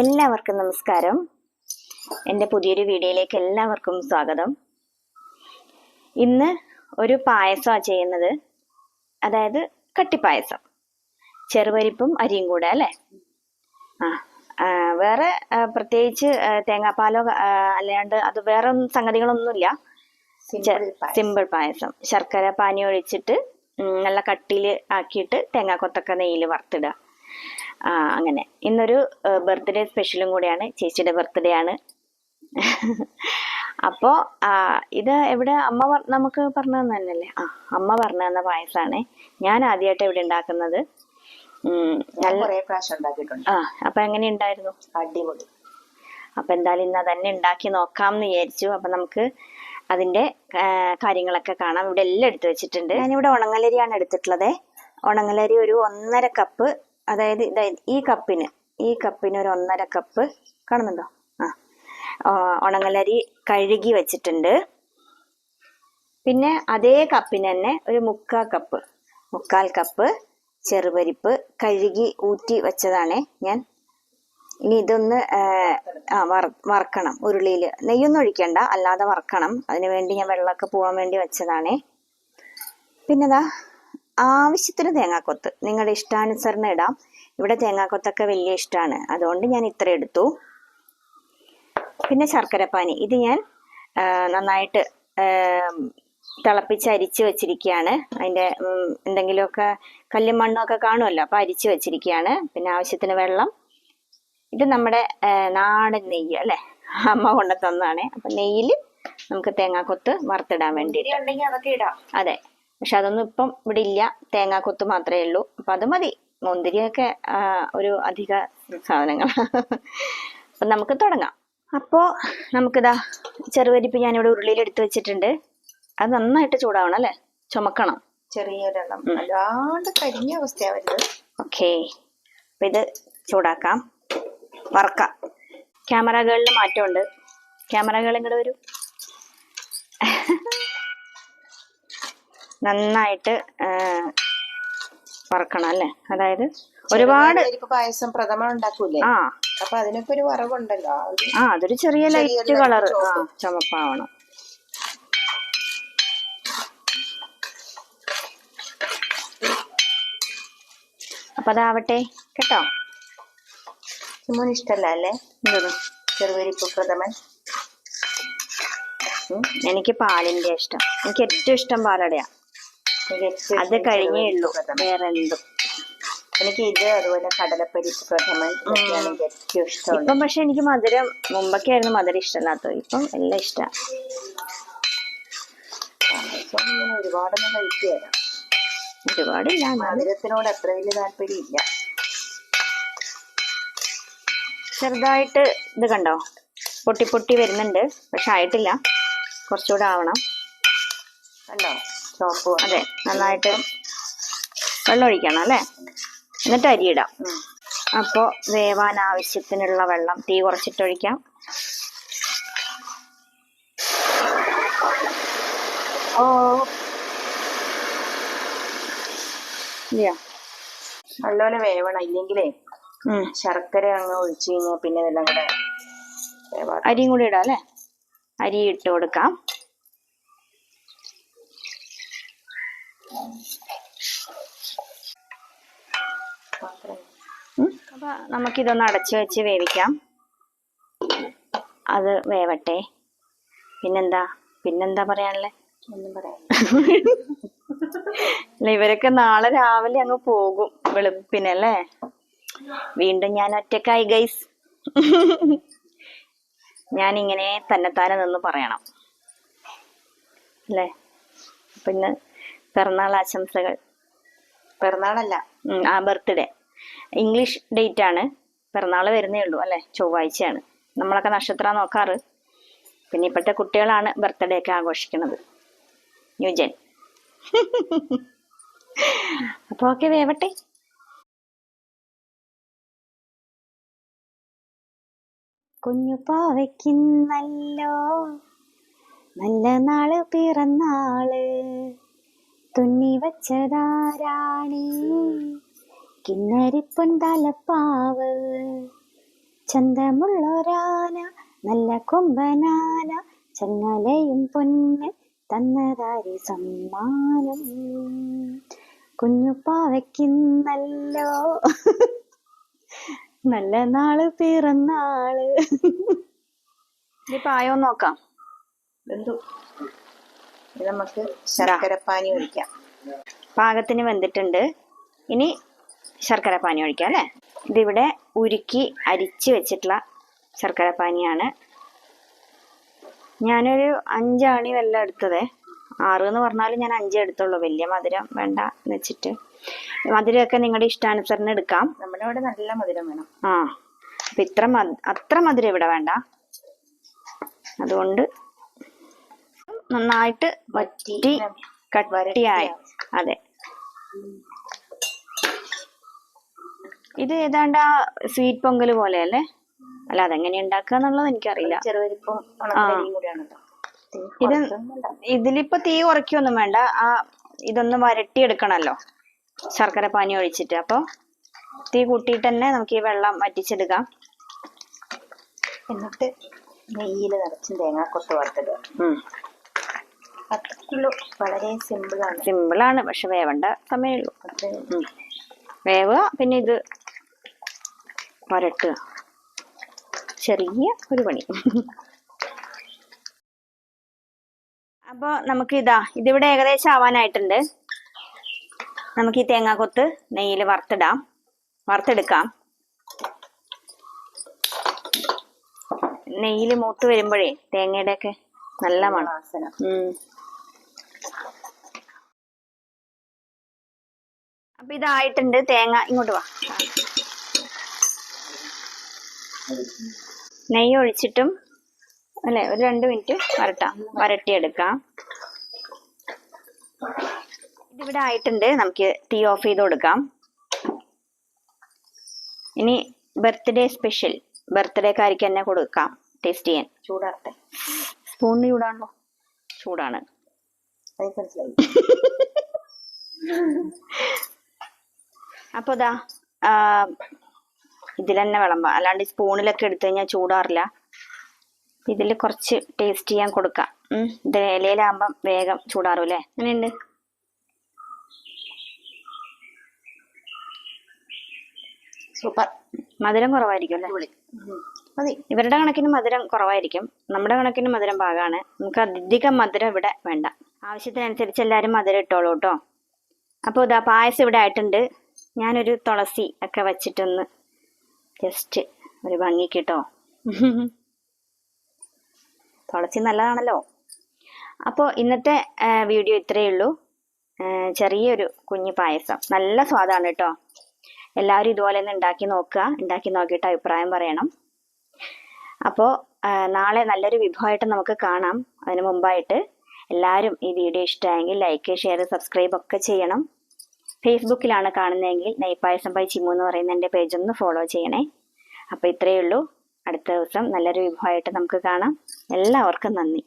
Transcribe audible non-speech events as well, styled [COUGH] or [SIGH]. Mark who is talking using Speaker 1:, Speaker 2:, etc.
Speaker 1: എല്ലാവർക്കും നമസ്കാരം എൻ്റെ പുതിയൊരു വീഡിയോയിലേക്ക് എല്ലാവർക്കും സ്വാഗതം ഇന്ന് ഒരു പായസമാണ് ചെയ്യുന്നത് അതായത് കട്ടിപ്പായസം ചെറുപരിപ്പും അരിയും കൂടെ അല്ലേ ആ വേറെ പ്രത്യേകിച്ച് തേങ്ങാപ്പാലോ അല്ലാണ്ട് അത് വേറെ സംഗതികളൊന്നുമില്ല സിമ്പിൾ പായസം ശർക്കര പാനി ഒഴിച്ചിട്ട് നല്ല കട്ടിയിൽ ആക്കിയിട്ട് തേങ്ങാക്കൊത്തൊക്കെ നെയ്യിൽ വറുത്തിടുക അങ്ങനെ ഇന്നൊരു ബർത്ത്ഡേ സ്പെഷ്യലും കൂടിയാണ് ചേച്ചിയുടെ ബർത്ത്ഡേ ആണ് [LAUGHS] അപ്പോൾ ഇത് എവിടെ അമ്മ നമുക്ക് പറഞ്ഞു തന്നല്ലേ ആ അമ്മ പറഞ്ഞു തന്ന പായസമാണ് ഞാൻ ആദ്യമായിട്ട് ഇവിടെ ഉണ്ടാക്കുന്നത് അപ്പൊ എങ്ങനെ ഉണ്ടായിരുന്നു അടിപൊളി അപ്പൊ എന്തായാലും ഇന്ന് തന്നെ ഉണ്ടാക്കി നോക്കാം എന്ന് വിചാരിച്ചു അപ്പൊ നമുക്ക് അതിന്റെ കാര്യങ്ങളൊക്കെ കാണാം ഇവിടെ എല്ലാം എടുത്തു വെച്ചിട്ടുണ്ട് ഞാനിവിടെ ഉണങ്ങലരിയാണ് എടുത്തിട്ടുള്ളത് ഉണങ്ങലരി ഒരു ഒന്നര കപ്പ് അതായത് ഈ കപ്പിന് ഈ കപ്പിന് ഒരു ഒന്നര കപ്പ് കാണുന്നുണ്ടോ ആ ഉണങ്ങലരി കഴുകി വെച്ചിട്ടുണ്ട് പിന്നെ അതേ കപ്പിന് തന്നെ ഒരു മുക്കാൽ കപ്പ് മുക്കാൽ കപ്പ് ചെറുപരിപ്പ് കഴുകി ഊറ്റി വെച്ചതാണ് ഞാൻ ഇനി ഇതൊന്ന് ആ വറക്കണം ഉരുളിയിൽ നെയ്യൊന്നും ഒഴിക്കണ്ട അല്ലാതെ വറക്കണം അതിനു വേണ്ടി ഞാൻ വെള്ളമൊക്കെ പോകാൻ വേണ്ടി വെച്ചതാണ് പിന്നെതാ ആവശ്യത്തിന് തേങ്ങാക്കൊത്ത് നിങ്ങളുടെ ഇഷ്ടാനുസരണം ഇടാം ഇവിടെ തേങ്ങാക്കൊത്തൊക്കെ വലിയ ഇഷ്ടമാണ് അതുകൊണ്ട് ഞാൻ ഇത്ര എടുത്തു പിന്നെ ശർക്കരപ്പാനി ഇത് ഞാൻ നന്നായിട്ട് തിളപ്പിച്ച് അരിച്ചു വെച്ചിരിക്കുകയാണ് അതിൻ്റെ എന്തെങ്കിലുമൊക്കെ കല്ലും മണ്ണും ഒക്കെ കാണുമല്ലോ അപ്പോൾ അരിച്ച് വെച്ചിരിക്കുകയാണ് പിന്നെ ആവശ്യത്തിന് വെള്ളം ഇത് നമ്മുടെ നാടൻ നെയ്യ് അല്ലേ അമ്മ കൊണ്ടു തന്നതാണ് അപ്പം നെയ്യിൽ നമുക്ക് തേങ്ങാക്കൊത്ത് വറുത്തിടാൻ വേണ്ടി അതെ പക്ഷെ അതൊന്നും ഇപ്പം ഇവിടെ ഇല്ല തേങ്ങാക്കൊത്ത് മാത്രമേ ഉള്ളൂ അപ്പൊ അത് മതി മുന്തിരിയൊക്കെ ഒരു അധിക സാധനങ്ങൾ അപ്പൊ നമുക്ക് തുടങ്ങാം അപ്പോൾ നമുക്കിതാ ചെറുപരിപ്പ് ഞാനിവിടെ ഉരുളിയിൽ എടുത്തു വെച്ചിട്ടുണ്ട് അത് നന്നായിട്ട് ചൂടാവണം അല്ലേ ചുമക്കണം
Speaker 2: ചെറിയൊരെണ്ണം അല്ലാണ്ട് കരിഞ്ഞ അവസ്ഥയാവരുത്
Speaker 1: ഓക്കെ അപ്പം ഇത് ചൂടാക്കാം വറക്കാം ക്യാമറകളിൽ മാറ്റമുണ്ട് ക്യാമറകൾ ഇങ്ങോട്ട് വരും നന്നായിട്ട് വറക്കണം അല്ലേ അതായത് ഒരുപാട്
Speaker 2: പായസം പ്രഥമ ഉണ്ടാക്കൂലേ ആ അപ്പൊ അതിനൊക്കെ ഒരു വറവുണ്ടല്ലോ
Speaker 1: ആ അതൊരു ചെറിയ ലൈറ്റ് കളർ ചുമപ്പാവണം അപ്പൊ അതാവട്ടെ കേട്ടോ
Speaker 2: ചുമ്മാൻ ഇഷ്ടല്ല അല്ലേ ചെറുപരിപ്പ് പ്രഥമൻ
Speaker 1: എനിക്ക് പാലിന്റെ ഇഷ്ടം എനിക്ക് ഏറ്റവും ഇഷ്ടം പാലടയാ അത് കഴിഞ്ഞേ ഉള്ളൂ വേറെ എന്തും
Speaker 2: എനിക്ക് ഇത് അതുപോലെ കടലപ്പരിപ്പ് പ്രഥമൻ ഇഷ്ടം
Speaker 1: ഇപ്പം പക്ഷെ എനിക്ക് മധുരം മുമ്പൊക്കെ ആയിരുന്നു മധുരം ഇഷ്ടമല്ലാത്തത് ഇപ്പം എല്ലാം ഇഷ്ടമാണ് ഇങ്ങനെ ഒരുപാടൊന്നും കഴിക്കുകയല്ല ഒരുപാടില്ല
Speaker 2: മധുരത്തിനോട് അത്ര വലിയ താല്പര്യം ഇല്ല
Speaker 1: ചെറുതായിട്ട് ഇത് കണ്ടോ പൊട്ടി പൊട്ടി വരുന്നുണ്ട് പക്ഷെ ആയിട്ടില്ല കുറച്ചുകൂടെ ആവണം
Speaker 2: കണ്ടോ സോപ്പ്
Speaker 1: അതെ നന്നായിട്ട് വെള്ളം ഒഴിക്കണം അല്ലേ എന്നിട്ട് അരിയിടാം അപ്പോൾ വേവാൻ ആവശ്യത്തിനുള്ള വെള്ളം തീ കുറച്ചിട്ടൊഴിക്കാം
Speaker 2: ഓ നല്ലപോലെ വേവണം ഇല്ലെങ്കിലേ
Speaker 1: ശർക്കര അങ്ങ് ഒഴിച്ചു കഴിഞ്ഞാൽ പിന്നെ ഇതെല്ലാം കൂടെ അരിയും കൂടി ഇടാം അല്ലേ അരി ഇട്ട് കൊടുക്കാം അപ്പം നമുക്കിതൊന്ന് അടച്ചു വെച്ച് വേവിക്കാം അത് വേവട്ടെ പിന്നെന്താ പിന്നെന്താ പറയാനുള്ളത് ഒന്നും പറയാൻ അല്ല ഇവരൊക്കെ നാളെ രാവിലെ അങ്ങ് പോകും വെളുപ്പിനല്ലേ വീണ്ടും ഞാൻ ഒറ്റക്കായി ഗൈസ് ഞാൻ ഇങ്ങനെ തന്നെത്താനെ നിന്ന് പറയണം അല്ലേ പിന്നെ പിറന്നാൾ ആശംസകൾ പിറന്നാളല്ല ആ ബർത്ത്ഡേ ഇംഗ്ലീഷ് ഡേറ്റ് ആണ് പിറന്നാൾ വരുന്നേ ഉള്ളൂ അല്ലേ ചൊവ്വാഴ്ചയാണ് നമ്മളൊക്കെ നക്ഷത്രം നോക്കാറ് പിന്നെ ഇപ്പോഴത്തെ കുട്ടികളാണ് ബർത്ത്ഡേ ഒക്കെ ആഘോഷിക്കുന്നത് ന്യൂജൻ [LAUGHS] അപ്പൊ ഓക്കെ വേവട്ടെ കുഞ്ഞു പാവയ്ക്കിന്നല്ലോ നല്ല നാള് പിറന്നാള് തുന്നി വച്ചതാരാണി കിന്നരിപ്പൻ തലപ്പാവ് ചന്തമുള്ളൊരാന നല്ല കൊമ്പനാന ചങ്ങലയും പൊന്ന് തന്നതാരി സമ്മാനം കുഞ്ഞുപ്പാവയ്ക്കിന്നല്ലോ നല്ല നാള് പിറന്നാള് ഇനി പായോ നോക്കാം ബന്ധു
Speaker 2: നമുക്ക് ശർക്കരപ്പാനി ഒഴിക്കാം
Speaker 1: പാകത്തിന് വെന്തിട്ടുണ്ട് ഇനി ശർക്കരപ്പാനി ഒഴിക്കാം അല്ലേ ഇതിവിടെ ഉരുക്കി അരിച്ച് വെച്ചിട്ടുള്ള ശർക്കരപ്പാനിയാണ് ഞാനൊരു അഞ്ചാണി വെള്ളം എടുത്തത് ആറ് എന്ന് പറഞ്ഞാലും ഞാൻ അഞ്ചേ എടുത്തുള്ളൂ വലിയ മധുരം വേണ്ട എന്ന് വെച്ചിട്ട് മധുരമൊക്കെ നിങ്ങളുടെ ഇഷ്ടാനുസരണം എടുക്കാം
Speaker 2: നമ്മുടെ ഇവിടെ നല്ല മധുരം വേണം ആ
Speaker 1: അപ്പം ഇത്ര അത്ര മധുരം ഇവിടെ വേണ്ട അതുകൊണ്ട് നന്നായിട്ട് വറ്റി കട്ടിയായി അതെ ഇത് ഏതാണ്ട് ആ സ്വീറ്റ് പൊങ്കൽ പോലെ അല്ലേ അല്ല അതെങ്ങനെ ഉണ്ടാക്കുക എന്നുള്ളത് എനിക്കറിയില്ല ഇത് ഇതിലിപ്പോ തീ കുറയ്ക്കൊന്നും വേണ്ട ആ ഇതൊന്ന് വരട്ടി എടുക്കണല്ലോ ശർക്കര പാനി ഒഴിച്ചിട്ട് അപ്പോൾ തീ കൂട്ടിയിട്ട് തന്നെ നമുക്ക് ഈ വെള്ളം വറ്റിച്ചെടുക്കാം
Speaker 2: എന്നിട്ട് നെയ്യിൽ നിറച്ചും തേങ്ങാക്കൊത്ത് വറുത്തിടുക അത്രക്കുള്ളൂ വളരെ സിമ്പിളാണ്
Speaker 1: സിമ്പിളാണ് പക്ഷെ വേവണ്ട സമയമുള്ളൂ വേവുക പിന്നെ ഇത് വരട്ടുക ചെറിയ ഒരു പണി [LAUGHS] അപ്പോൾ നമുക്ക് ഇതാ ഇതിവിടെ ഏകദേശം ആവാനായിട്ടുണ്ട് നമുക്ക് ഈ തേങ്ങാക്കൊത്ത് നെയ്യിൽ വറുത്തിടാം വറുത്തെടുക്കാം നെയ്യിൽ മൂത്ത് വരുമ്പോഴേ തേങ്ങയുടെയൊക്കെ നല്ല മണവാസന അപ്പൊ ഇതായിട്ടുണ്ട് തേങ്ങ ഇങ്ങോട്ട് വാ നെയ്യ് ഒഴിച്ചിട്ടും അല്ലെ ഒരു രണ്ട് മിനിറ്റ് വരട്ടാം വരട്ടിയെടുക്കാം ഇതിവിടെ ആയിട്ടുണ്ട് നമുക്ക് തീ ഓഫ് ചെയ്ത് കൊടുക്കാം ഇനി ബർത്ത്ഡേ സ്പെഷ്യൽ ബർത്ത്ഡേക്കാർക്ക് തന്നെ കൊടുക്കാം ടേസ്റ്റ് ചെയ്യാൻ ചൂടാകട്ടെ സ്പൂൺ ചൂടാണല്ലോ ചൂടാണ് എനിക്ക് മനസ്സിലായി [LAUGHS] അപ്പൊ ഇതാ ഇതിൽ തന്നെ വിളമ്പ അല്ലാണ്ട് സ്പൂണിലൊക്കെ എടുത്തു കഴിഞ്ഞാൽ ചൂടാറില്ല ഇതിൽ കുറച്ച് ടേസ്റ്റ് ചെയ്യാൻ കൊടുക്കാം ഇത് ഇലയിലാകുമ്പം വേഗം ചൂടാറും അല്ലേ അങ്ങനെയുണ്ട് സൂപ്പർ മധുരം കുറവായിരിക്കും അല്ലേ മതി ഇവരുടെ കണക്കിന് മധുരം കുറവായിരിക്കും നമ്മുടെ കണക്കിന് മധുരം പാകമാണ് നമുക്ക് അധികം മധുരം ഇവിടെ വേണ്ട ആവശ്യത്തിനനുസരിച്ച് എല്ലാവരും മധുരം ഇട്ടോളൂ കേട്ടോ അപ്പോൾ ഇതാ പായസം ഇവിടെ ആയിട്ടുണ്ട് ഞാനൊരു തുളസി ഒക്കെ വച്ചിട്ടൊന്ന് ജസ്റ്റ് ഒരു ഭംഗിക്ക് തുളസി നല്ലതാണല്ലോ അപ്പോൾ ഇന്നത്തെ വീഡിയോ ഇത്രയേ ഉള്ളൂ ചെറിയൊരു കുഞ്ഞു പായസം നല്ല സ്വാദാണ് കേട്ടോ എല്ലാവരും ഇതുപോലെ തന്നെ ഉണ്ടാക്കി നോക്കുക ഉണ്ടാക്കി നോക്കിയിട്ട് അഭിപ്രായം പറയണം അപ്പോൾ നാളെ നല്ലൊരു വിഭവമായിട്ട് നമുക്ക് കാണാം അതിന് മുമ്പായിട്ട് എല്ലാവരും ഈ വീഡിയോ ഇഷ്ടമായെങ്കിൽ ലൈക്ക് ഷെയർ സബ്സ്ക്രൈബ് ഒക്കെ ചെയ്യണം ഫേസ്ബുക്കിലാണ് കാണുന്നതെങ്കിൽ നെയ്പായസം ബൈ ചിമു എന്ന് പറയുന്ന എൻ്റെ പേജ് ഒന്ന് ഫോളോ ചെയ്യണേ അപ്പോൾ ഇത്രയേ ഉള്ളൂ അടുത്ത ദിവസം നല്ലൊരു വിഭവമായിട്ട് നമുക്ക് കാണാം എല്ലാവർക്കും നന്ദി